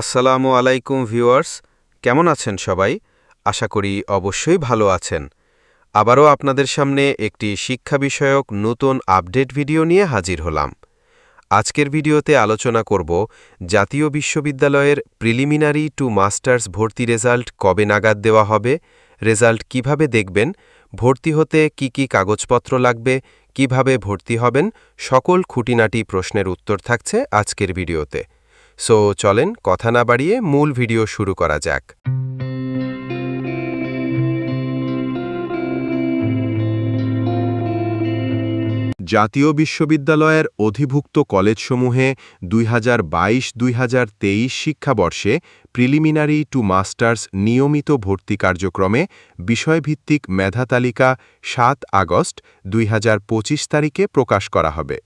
আসসালামু আলাইকুম ভিউয়ার্স, কেমন আছেন সবাই? আশা করি অবশ্যই ভালো আছেন। আবারও আপনাদের সামনে একটি শিক্ষা বিষয়ক নতুন আপডেট ভিডিও নিয়ে হাজির হলাম। আজকের ভিডিওতে আলোচনা করব জাতীয় বিশ্ববিদ্যালয়ের প্রিলিমিনারি টু মাস্টার্স ভর্তি রেজাল্ট কবে নাগাদ দেওয়া হবে, রেজাল্ট কীভাবে দেখবেন, ভর্তি হতে কি কি কাগজপত্র লাগবে, কীভাবে ভর্তি হবেন, সকল খুঁটিনাটি প্রশ্নের উত্তর থাকছে আজকের ভিডিওতে। সো চলেন কথা না বাড়িয়ে মূল ভিডিও শুরু করা যাক। জাতীয় বিশ্ববিদ্যালয়ের অধিভুক্ত কলেজসমূহে দুই হাজার বাইশ দুই হাজার তেইশ শিক্ষাবর্ষে প্রিলিমিনারি টু মাস্টার্স নিয়মিত ভর্তি কার্যক্রমে বিষয়ভিত্তিক মেধা তালিকা সাত আগস্ট দুই হাজার পঁচিশ তারিখে প্রকাশ করা হবে।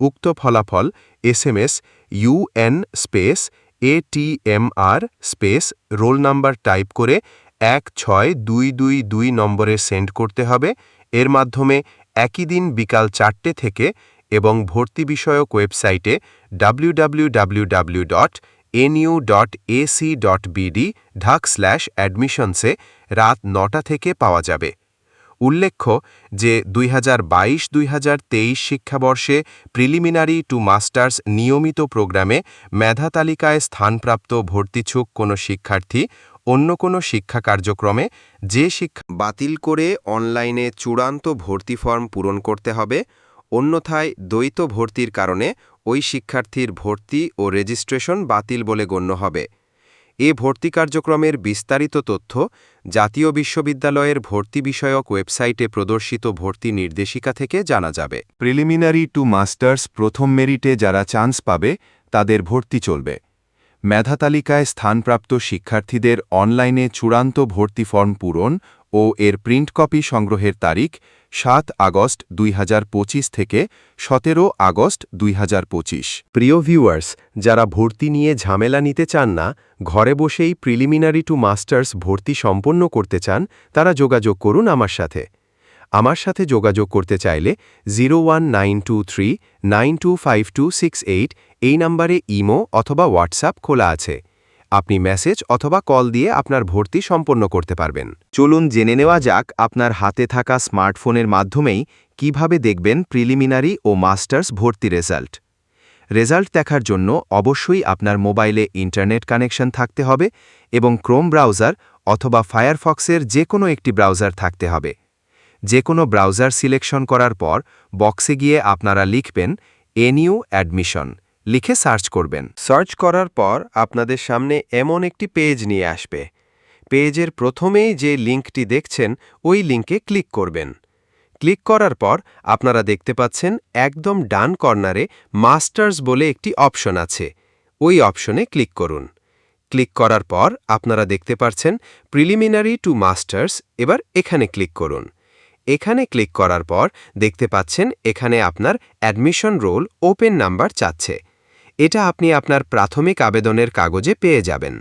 উক্ত ফলাফল S M S NU space ATMR space, roll number type করে এক ছয় দুই দুই দুই নম্বরে সেন্ড করতে হবে। এর মাধ্যমে একই দিন বিকাল চারটে থেকে এবং ভর্তি বিষয়ক ওয়েবসাইটে www.nu.ac.bd dot NU dot AC dot BD ঢাক স্ল্যাশ রাত নটা থেকে পাওয়া যাবে। উল্লেখ্য যে দুই হাজার বাইশ দুই শিক্ষাবর্ষে প্রিলিমিনারি টু মাস্টার্স নিয়মিত প্রোগ্রামে মেধা তালিকায় স্থানপ্রাপ্ত ভর্তিচ্ছুক কোনো শিক্ষার্থী, অন্য কোনো শিক্ষা কার্যক্রমে যে শিক্ষা বাতিল করে অনলাইনে চূড়ান্ত ভর্তি ফর্ম পূরণ করতে হবে, অন্যথায় দ্বৈত ভর্তির কারণে ওই শিক্ষার্থীর ভর্তি ও রেজিস্ট্রেশন বাতিল বলে গণ্য হবে। এ ভর্তি কার্যক্রমের বিস্তারিত তথ্য জাতীয় বিশ্ববিদ্যালয়ের ভর্তি বিষয়ক ওয়েবসাইটে প্রদর্শিত ভর্তি নির্দেশিকা থেকে জানা যাবে। প্রিলিমিনারি টু মাস্টার্স প্রথম মেরিটে যারা চান্স পাবে, তাদের ভর্তি চলবে। মেধা তালিকায় স্থানপ্রাপ্ত শিক্ষার্থীদের অনলাইনে চূড়ান্ত ভর্তি ফর্ম পূরণ ও এর প্রিন্ট কপি সংগ্রহের তারিখ সাত আগস্ট দুই হাজার পঁচিশ থেকে সতেরো আগস্ট দুই হাজার পঁচিশ। প্রিয় ভিউয়ার্স, যারা ভর্তি নিয়ে ঝামেলা নিতে চান না, ঘরে বসেই প্রিলিমিনারি টু মাস্টার্স ভর্তি সম্পন্ন করতে চান, তারা যোগাযোগ করুন আমার সাথে। আমার সাথে যোগাযোগ করতে চাইলে জিরো এই নাম্বারে ইমো অথবা হোয়াটসঅ্যাপ খোলা আছে। আপনি মেসেজ অথবা কল দিয়ে আপনার ভর্তি সম্পন্ন করতে পারবেন। চলুন জেনে নেওয়া যাক আপনার হাতে থাকা স্মার্টফোনের মাধ্যমেই কীভাবে দেখবেন প্রিলিমিনারি ও মাস্টার্স ভর্তি রেজাল্ট। রেজাল্ট দেখার জন্য অবশ্যই আপনার মোবাইলে ইন্টারনেট কানেকশন থাকতে হবে এবং ক্রোম ব্রাউজার অথবা ফায়ারফক্সের যে কোনো একটি ব্রাউজার থাকতে হবে। যে কোনো ব্রাউজার সিলেকশন করার পর বক্সে গিয়ে আপনারা লিখবেন এনইউ অ্যাডমিশন। লিখে সার্চ করবেন। সার্চ করার পর আপনাদের সামনে এমন একটি পেজ নিয়ে আসবে। পেজের প্রথমেই যে লিঙ্কটি দেখছেন, ওই লিঙ্কে ক্লিক করবেন। ক্লিক করার পর আপনারা দেখতে পাচ্ছেন, একদম ডান কর্নারে মাস্টার্স বলে একটি অপশন আছে। ওই অপশনে ক্লিক করুন। ক্লিক করার পর আপনারা দেখতে পাচ্ছেন, প্রিলিমিনারি টু মাস্টার্স, এবার এখানে ক্লিক করুন। এখানে ক্লিক করার পর দেখতে পাচ্ছেন, এখানে আপনার অ্যাডমিশন রোল ওপেন নাম্বার চাচ্ছে। এটা আপনি আপনার প্রাথমিক আবেদনের কাগজে পেয়ে যাবেন।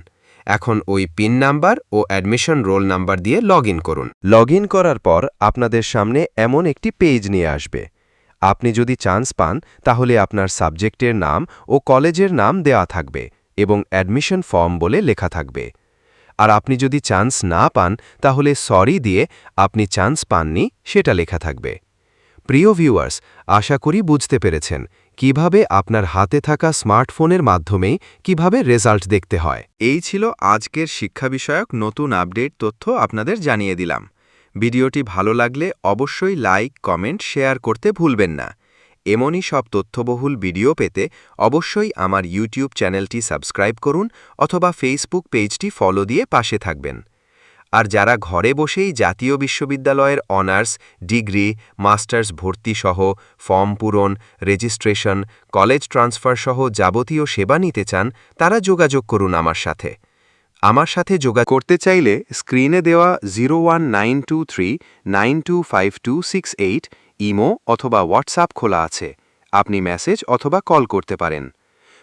এখন ওই পিন নাম্বার ও অ্যাডমিশন রোল নাম্বার দিয়ে লগ করুন। লগ করার পর আপনাদের সামনে এমন একটি পেজ নিয়ে আসবে। আপনি যদি চান্স পান, তাহলে আপনার সাবজেক্টের নাম ও কলেজের নাম দেওয়া থাকবে এবং অ্যাডমিশন ফর্ম বলে লেখা থাকবে। আর আপনি যদি চান্স না পান, তাহলে সরি দিয়ে আপনি চান্স পাননি, সেটা লেখা থাকবে। প্রিয় ভিউয়ার্স, আশা করি বুঝতে পেরেছেন। কীভাবে আপনার হাতে থাকা স্মার্টফোনের মাধ্যমেই কীভাবে রেজাল্ট দেখতে হয়। এই ছিল আজকের শিক্ষা বিষয়ক নতুন আপডেট তথ্য আপনাদের জানিয়ে দিলাম। ভিডিওটি ভালো লাগলে অবশ্যই লাইক, কমেন্ট, শেয়ার করতে ভুলবেন না। এমনই সব তথ্যবহুল ভিডিও পেতে অবশ্যই আমার ইউটিউব চ্যানেলটি সাবস্ক্রাইব করুন অথবা ফেসবুক পেজটি ফলো দিয়ে পাশে থাকবেন। আর যারা ঘরে বসেই জাতীয় বিশ্ববিদ্যালয়ের অনার্স, ডিগ্রি, মাস্টার্স ভর্তি সহ ফর্ম পূরণ, রেজিস্ট্রেশন, কলেজ ট্রান্সফার সহ যাবতীয় সেবা নিতে চান, তারা যোগাযোগ করুন আমার সাথে। আমার সাথে যোগাযোগ করতে চাইলে স্ক্রিনে দেওয়া zero one nine two three nine two five two six eight, Imo অথবা হোয়াটসঅ্যাপ খোলা আছে। আপনি মেসেজ অথবা কল করতে পারেন।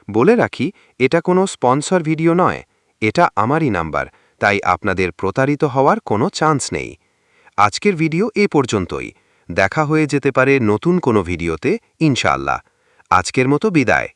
বলে রাখি, এটা কোনো স্পন্সর ভিডিও নয়, এটা আমারই নাম্বার। তাই আপনাদের প্রতারিত হওয়ার কোনো চান্স নেই। আজকের ভিডিও এ পর্যন্তই। দেখা হয়ে যেতে পারে নতুন কোনো ভিডিওতে, ইনশাআল্লাহ। আজকের মতো বিদায়।